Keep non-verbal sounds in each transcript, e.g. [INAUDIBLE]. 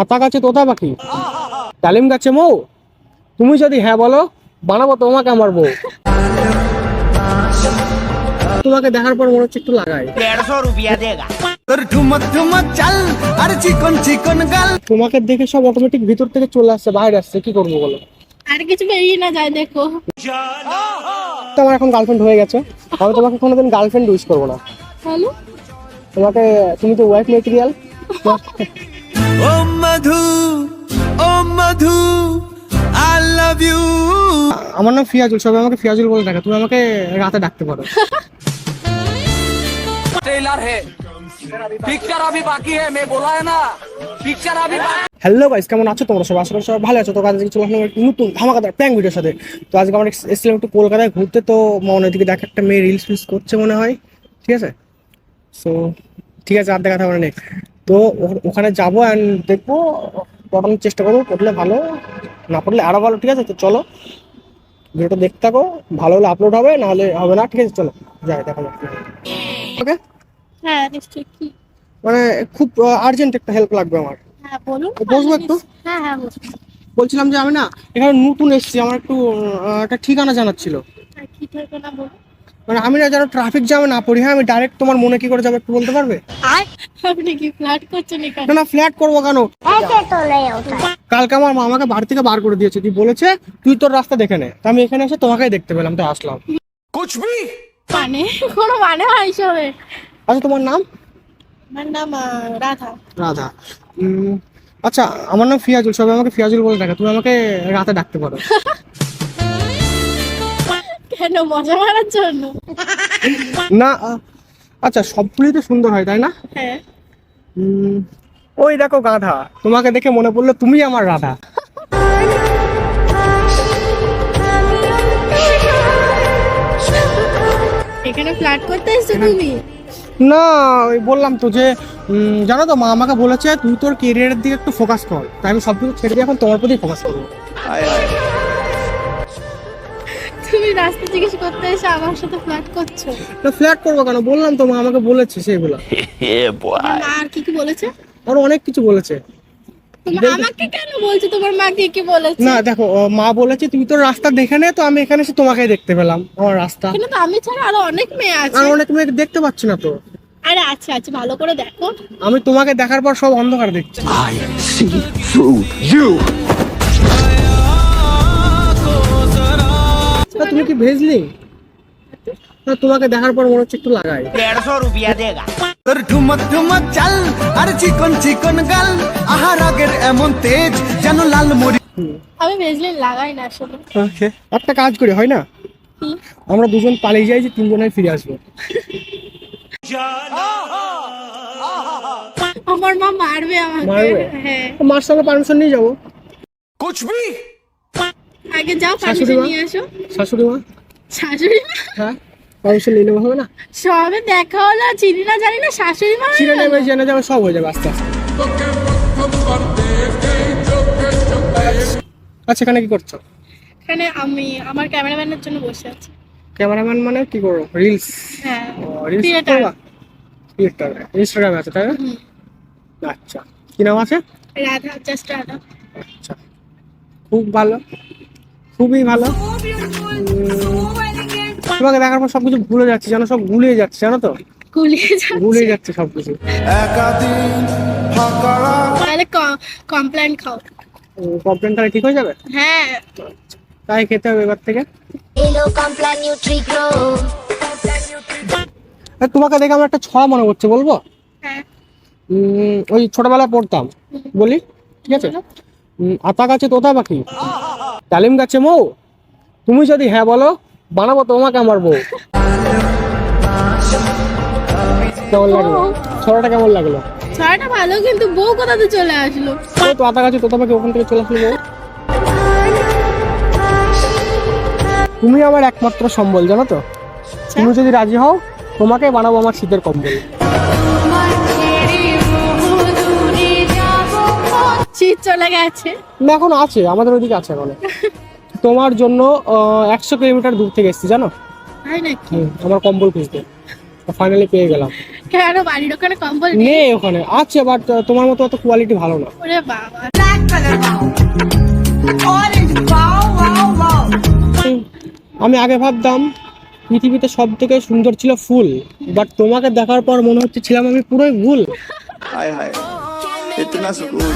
আতা গাছে তোতা পাখি? ডালিম গাছে মৌ? তুমি যদি হ্যাঁ বলো বানাবো তোমাকে আমার বউ। তোমাকে দেখার পর মনে হচ্ছে একটু লাগাই। তোমাকে দেখে সব অটোমেটিক ভিতর থেকে চলে আসছে বাইরে আসছে কি করব বলো? আর কিছু বেরিয়ে না যায় দেখো। তোমার এখন গার্লফ্রেন্ড হয়ে গেছে। আমি তোমাকে কোনোদিন গার্লফ্রেন্ড ইউজ করব না। তোমাকে তুমি তো ওয়াইফ মেটেরিয়াল ও মধু ও মধু আই লাভ ইউ আমার নাম ফিয়াজুল সবাই আমাকে ফিয়াজুল বলে ডাকে তুমি আমাকে রাতে ডাকতে পারো ट्रेलर है पिक्चर अभी बाकी है मैं बोला है ना पिक्चर अभी बाकी হ্যালো গাইস কেমন আছো তোমরা সবাই আশা করি সবাই ভালো আছো তো আজকে চলে আসলাম একটা নতুন ধামাকাদার প্র্যাঙ্ক ভিডিওর সাথে তো আজকে আমরা এসেছিলাম একটু কলকাতায় ঘুরতে তো মনে দিকে দেখ একটা মেয়ে রিলস ফিলস করছে মনে হয় ঠিক আছে সো ঠিক আছে আর দেখা থাকবে নেই তো ওখানে যাব অ্যান্ড দেখব পড়ানোর চেষ্টা করব পড়লে ভালো না পড়লে আরও ভালো ঠিক আছে? তো চলো ভিডিওটা দেখতে থাকো ভালো হলে আপলোড হবে না হলে হবে না ঠিক আছে? চলো যাই দেখা যাক। ওকে হ্যাঁ নিশ্চয়ই কি? মানে খুব আর্জেন্ট একটা হেল্প লাগবে আমার। হ্যাঁ বলুন। বসবো একটু? হ্যাঁ হ্যাঁ বলছিলাম যে আমি না এখানে নতুন এসেছি আমার একটু একটা ঠিকানা জানার ছিল। কি থাকবে বলুন? মানে আমি না যেন ট্রাফিক জ্যামে না পড়ি হ্যাঁ আমি ডাইরেক্ট তোমার মনে কি করে যাব একটু বলতে পারবে? আপনি কি ফ্ল্যাট করছেন না না ফ্ল্যাট করব কেন? কালকে আমার মা আমাকে বাড়ি থেকে বার করে দিয়েছে তুই বলেছে তুই তোর রাস্তা দেখে নে। তো আমি এখানে এসে তোমাকেই দেখতে পেলাম তাই আসলাম। কুছ ভি মানে? কোনো মানে হয় এসবে? আচ্ছা তোমার নাম? আমার নাম রাধা। রাধা। আচ্ছা আমার নাম ফিয়াজুল সবাই আমাকে ফিয়াজুল বলে ডাকে তুমি আমাকে রাতে ডাকতে পারো। [LAUGHS] কেন? মজা মারার জন্য। না আচ্ছা সবগুলোই তো সুন্দর হয় তাই না? হ্যাঁ। ওই দেখো গাধা তোমাকে দেখে মনে পড়ল তুমি আমার রাধা। এখানে ফ্ল্যাট করতে এসছো তুমি? না ওই বললাম তো যে জানো তো মা আমাকে বলেছে তুই তোর কেরিয়ারের দিকে একটু ফোকাস কর। তাই আমি সব কিছু ছেড়ে দিয়ে এখন তোমার প্রতি ফোকাস করব। রাস্তা জিজ্ঞেস করতে এসে আমার সাথে ফ্ল্যাট করছ? না ফ্ল্যাট করব কেন? বললাম তো মা আমাকে বলেছে [LAUGHS] মা আর কি কি বলেছে? আরও অনেক কিছু বলেছে। আমাকে কেন বলছো? তোমার মা কি কি বলেছে? না দেখো ও, মা বলেছে তুই তোর রাস্তা দেখে নে তো আমি এখানে এসে তোমাকেই দেখতে পেলাম আমার রাস্তা। কেন তো আমি ছাড়া আরও অনেক মেয়ে আছে। আর অনেক মেয়ে দেখতে পাচ্ছি না তো। আরে আচ্ছা আচ্ছা ভালো করে দেখো। আমি তোমাকে দেখার পর সব অন্ধকার দেখছি। তা তুমি কি ভেজলি? না তোমাকে দেখার পর মনে হচ্ছে একটু লাগাই। দেড়শো রুপিয়া দেগা তোর চাল আর চিকন চিকন গাল। আহা রাগের এমন তেজ যেন লাল মরি আমি লাগাই না আসলে। একটা কাজ করি হয় না? আমরা দুজন পালিয়ে যাই যে তিনজনের ফিরে আসব। আমার মা মারবে আমাকে। মারবে? হ্যাঁ। মার সঙ্গে পারমিশন নিয়ে যাব। আগে যাও শাশুড়ি? নিয়ে আসো। শাশুড়ি মা? শাশুড়ি মা? হ্যাঁ? পারমিশন নিয়ে নেব হবে না? সবে দেখা হলো চিনি না জানি না শাশুড়ি মা চিনে? নেবে জেনে যাবে সব হয়ে যাবে আস্তে আস্তে। আচ্ছা এখানে কি করছ? এখানে আমি আমার ক্যামেরাম্যানের জন্য বসে আছি। ক্যামেরাম্যান মানে কি করো? রিলস হ্যাঁ রিলস. করবা ক্রিয়েটার ইনস্টাগ্রামে আছে তাই না? আচ্ছা। কি নাম আছে? রাধা জাস্ট রাধা। আচ্ছা। খুব ভালো। খুবই ভালো। তোমাকে দেখার পর সবকিছু ভুলে যাচ্ছে জানো সব গুলিয়ে যাচ্ছে জানো তো? গুলিয়ে যাচ্ছে। যাচ্ছে সবকিছু। তাহলে কমপ্লেন খাও। কমপ্লেন তাহলে ঠিক হয়ে যাবে? হ্যাঁ। তাই খেতে হবে এবার থেকে. তোমাকে দেখে আমার একটা ছড়া মনে করছে বলব? হ্যাঁ। ওই ছোটবেলায় পড়তাম। বলি ঠিক আছে? আতা গাছে তোতা পাখি। ডালিম গাছে মৌ। তুমি যদি হ্যাঁ বলো বানাবো তোমাকে আমার বউ। কেমন লাগল? ছড়াটা কেমন লাগল? ছড়াটা ভালো কিন্তু বউ কোথাতে চলে আসলো? তো আতা গাছে তোতা পাখি ওখান থেকে চলে আসলো বউ। তুমি আমার একমাত্র সম্বল জানো তো? তুমি যদি রাজি হও তোমাকে বানাবো আমার শীতের কম্বল। চলে গেছে। না এখন আছে আমাদের ওইদিকে আছে এখন। [LAUGHS] তোমার জন্য একশো কিলোমিটার দূর থেকে এসেছি জানো? আমার কম্বল খুঁজতে। ফাইনালি পেয়ে গেলাম। কেন বাড়ির ওখানে কম্বল নেই? ওখানে আছে বাট তোমার মতো অত কোয়ালিটি ভালো না। আমি আগে ভাবতাম পৃথিবীতে সব থেকে সুন্দর ছিল ফুল বাট তোমাকে দেখার পর মনে হচ্ছে ছিলাম আমি পুরোই ভুল। হায় হায় ইতনা সুকুন।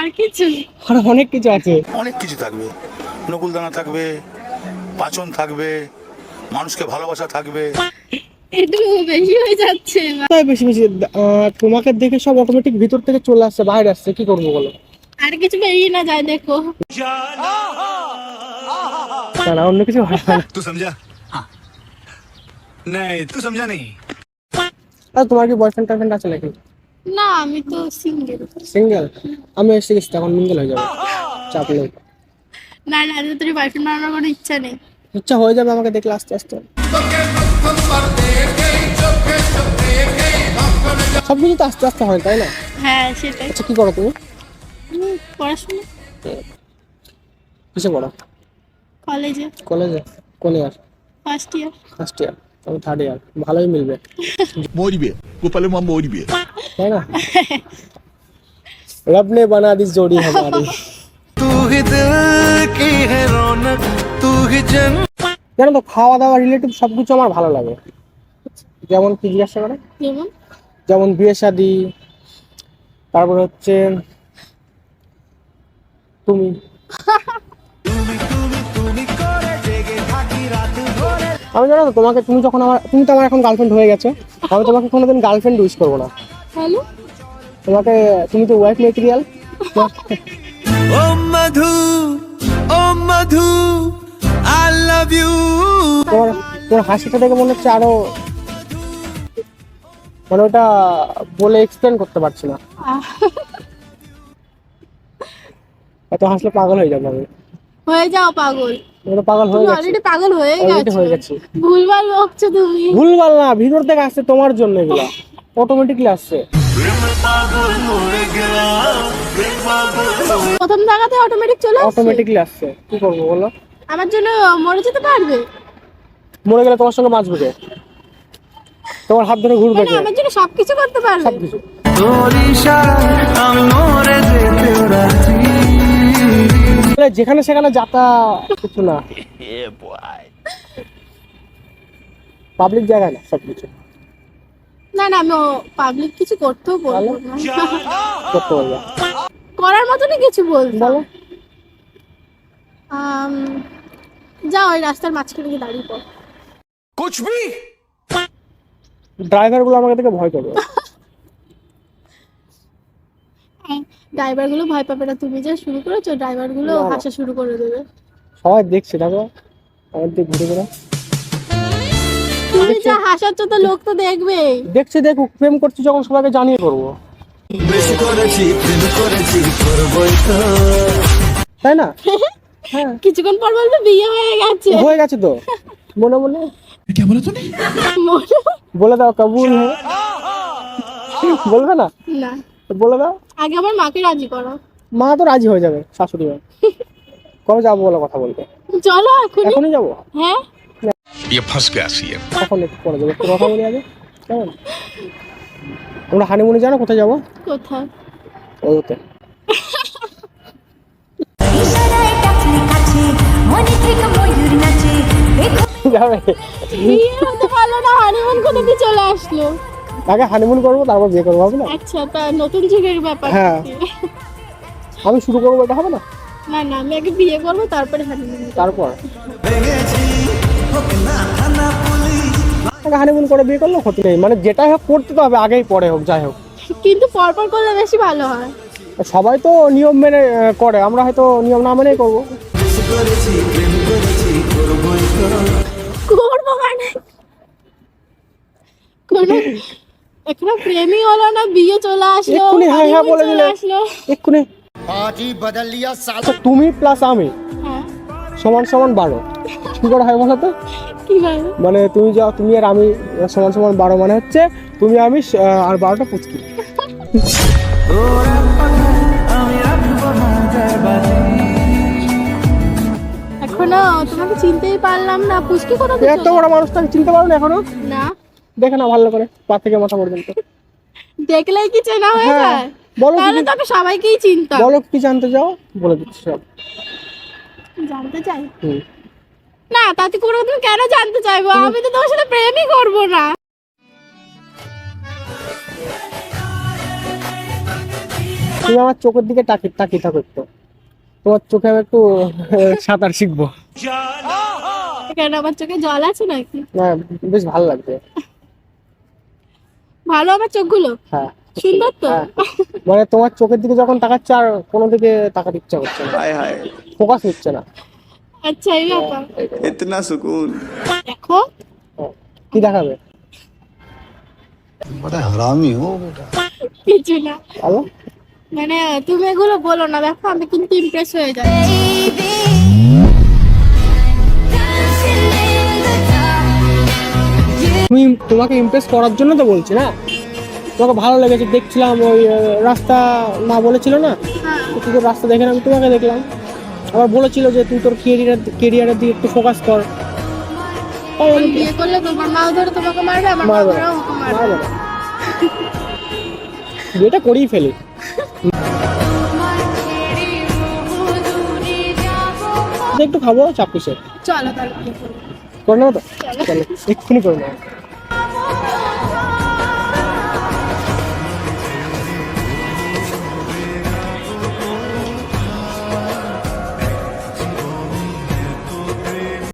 আর কিছু আর অনেক কিছু আছে। অনেক কিছু থাকবে। নকুলদানা থাকবে পাচন থাকবে মানুষকে ভালোবাসা থাকবে। তোমাকে দেখে সব অটোমেটিক ভিতর থেকে চলে আসছে বাইরে আসছে কি করব বলো? আর কিছু বেরিয়ে না যায় দেখো। অন্য কিছু সমঝা নাই তুই সমঝা তোমার কি বয়ফ্রেন্ড টার্ফ্রেন্ড আছে নাকি? না আমি তো সিঙ্গেল সিঙ্গেল আমি এসে গেছি তখন মিঙ্গেল হয়ে যাবে। চাপ নেই। না না আমি তোর বয়ফ্রেন্ড বানানোর কোনো ইচ্ছা নেই। ইচ্ছা হয়ে যাবে আমাকে দেখলে আস্তে আস্তে। সব কিছু তো আস্তে আস্তে হয় তাই না? হ্যাঁ সেটাই। আচ্ছা কি করো তুমি? পড়াশোনা। কিসে পড়ো? কলেজে। কলেজে? কোন ইয়ার? ফার্স্ট ইয়ার ফার্স্ট ইয়ার তবে থার্ড ইয়ার ভালোই মিলবে। মরিবে গোপালের মা মরিবে। তাই না रब ने बना दी जोड़ी हमारी तू ही दिल की है रौनक तू ही जन জানো তো খাওয়া দাওয়া রিলেটিভ সব কিছু আমার ভালো লাগে যেমন কি জিজ্ঞাসা করে যেমন যেমন বিয়ে শাদি তারপর হচ্ছে তুমি আমি জানো তো তোমাকে তুমি যখন আমার তুমি তো আমার এখন গার্লফ্রেন্ড হয়ে গেছো আমি তোমাকে কোনোদিন গার্লফ্রেন্ড ইউজ করবো না হ্যালো? তোমাকে তুমি তো ওয়াইফ [LAUGHS] ও মধু ও মধু আই লাভ ইউ হাসিটা দেখে মনে হচ্ছে আরও মানে ওটা বলে এক্সপ্লেন করতে পারছি না। এত হাসলে পাগল হয়ে যাব আমি। হয়ে যাও পাগল। পাগল হয়ে গেছে। অলরেডি তুমি। না ভিতর থেকে আসছে তোমার জন্য এগুলা। অটোমেটিকলি আসছে। প্রথম জায়গাতে অটোমেটিক চলে আসছে? অটোমেটিকলি আসছে। কি করব বলো? আমার জন্য মরে যেতে পারবে? মরে গেলে তোমার সঙ্গে বাঁচবে কে? তোমার হাত ধরে ঘুরবে কে? আমার জন্য সবকিছু করতে পারবে। সবকিছু। যেখানে সেখানে যাতা কিছু না। [LAUGHS] পাবলিক জায়গায় না সবকিছু। না না আমি পাবলিক কিছু করতেও বলব না। [LAUGHS] করার মতনই কিছু বলব যাও ওই রাস্তার মাঝখানে গিয়ে দাঁড়িয়ে পড়। কুছ ড্রাইভারগুলো আমাকে দেখে ভয় করবে হ্যাঁ, ড্রাইভারগুলো ভয় পাবে না। তুমি যা শুরু করেছ ড্রাইভারগুলো হাসা শুরু করে দেবে। সবাই দেখছে দেখো। আমাদের ঘুরে ঘুরে তুমি যা হাসাচ্ছ তো লোক তো দেখবেই। দেখছি দেখুক প্রেম করছি যখন সবাইকে জানিয়ে করব। বেশি করেছি প্রেম করেছি করবই তো। তাই না? [LAUGHS] হ্যাঁ। কিছুক্ষণ পর বলবে বিয়ে হয়ে গেছে। হয়ে গেছে তো। মনে মনে? মনে- বলে দাও কবুল। হ্যাঁ বলবে না? না। বলে দাও। আগে আমার মাকে রাজি করো। মা তো রাজি হয়ে যাবে শাশুড়ি মা কবে যাব বলে কথা বলতে? চলো এখনই। এখনই যাব? হ্যাঁ। ये फंस गया सीएम কখন একটু পরে যাবো একটু কথা বলি আগে কেমন আমরা হানিমুনে জানো কোথায় যাবো কোথায় ওতে ইশারায় ডাকলে কাছে মনে থেকে ময়ূর নাচে দেখো যাবে বিয়ে হতে পারলো না হানিমুন কোথা দিয়ে চলে আসলো আগে হানিমুন করবো তারপর বিয়ে করবো হবে না আচ্ছা তা নতুন যুগের ব্যাপার হ্যাঁ। আমি শুরু করবো এটা হবে না না না আমি আগে বিয়ে করবো তারপরে হানিমুন তারপর আগে হানিমুন করে বিয়ে করলেও ক্ষতি নেই। মানে যেটাই হোক করতে তো হবে আগেই পরে হোক যাই হোক। কিন্তু পরপর করলে বেশি ভালো হয়। সবাই তো নিয়ম মেনে করে। আমরা হয়তো নিয়ম না মেনেই করব। করব মানে? কোনো এখনও প্রেমই হলো না বিয়ে চলে আসলো এক্ষুনি হ্যাঁ হ্যাঁ বলে চলে দিলে। এক্ষুনি। আচ্ছা তুমি প্লাস আমি। হ্যাঁ। সমান সমান বারো। কি করে হয় বলো তো? মানে তুমি যাও তুমি আর আমি সমান সমান বারো মানে হচ্ছে তুমি আমি আর বারোটা পুচকি। এখন তোমাকে চিনতেই পারলাম না। পুচকি কোথা তুই এত বড় মানুষটাকে চিনতে পারো না এখনও। না। দেখে না ভালো করে পা থেকে মাথা পর্যন্ত। দেখলেই কি চেনা হয়ে যায়? বলো তাহলে তো আমি সবাইকেই চিনতাম বলো কি জানতে চাও বলে দিচ্ছি সব। জানতে চাই? হুম। না তাতে কোনো তুমি কেন জানতে চাইব? আমি তো তোমার সাথে প্রেমই করব না। তুমি আমার চোখের দিকে তাকি তাকি থাকো একটু। তোমার চোখে আমি একটু সাঁতার শিখব। কেন আমার চোখে জল আছে নাকি? না বেশ ভালো লাগছে ভালো আমার চোখগুলো? হ্যাঁ। সুন্দর তো। হ্যাঁ। মানে তোমার চোখের দিকে যখন তাকাচ্ছে আর কোনো দিকে তাকাতে ইচ্ছা করছে না। ফোকাস হচ্ছে না। আচ্ছা এই ব্যাপার इतना सुकून দেখো হ্যাঁ। কি দেখাবে কিছু না বলো মানে তুমি এগুলো বলো না দেখো আমি কিন্তু ইমপ্রেস হয়ে যাই তুমি তোমাকে ইমপ্রেস করার জন্য তো বলছি না তোমাকে ভালো লেগেছে দেখছিলাম ওই আহ, রাস্তা না বলেছিল না হ্যাঁ তো তুই তো রাস্তা দেখে না আমি তোমাকে দেখলাম আবার বলেছিল যে তুই তোর কেরিয়ার কেরিয়ারের দিকে একটু ফোকাস কর। তাই বিয়ে করলে তোমার মাও ধরে তোমাকে মারবে আমার মারবে ধরে না। ওকে মারবে। মারবে বিয়েটা করেই ফেলি। [LAUGHS] একটু খাব চাপ কিসের? চলো তাহলে। করে নেব তো। চলো। এক্ষুনি করে নেব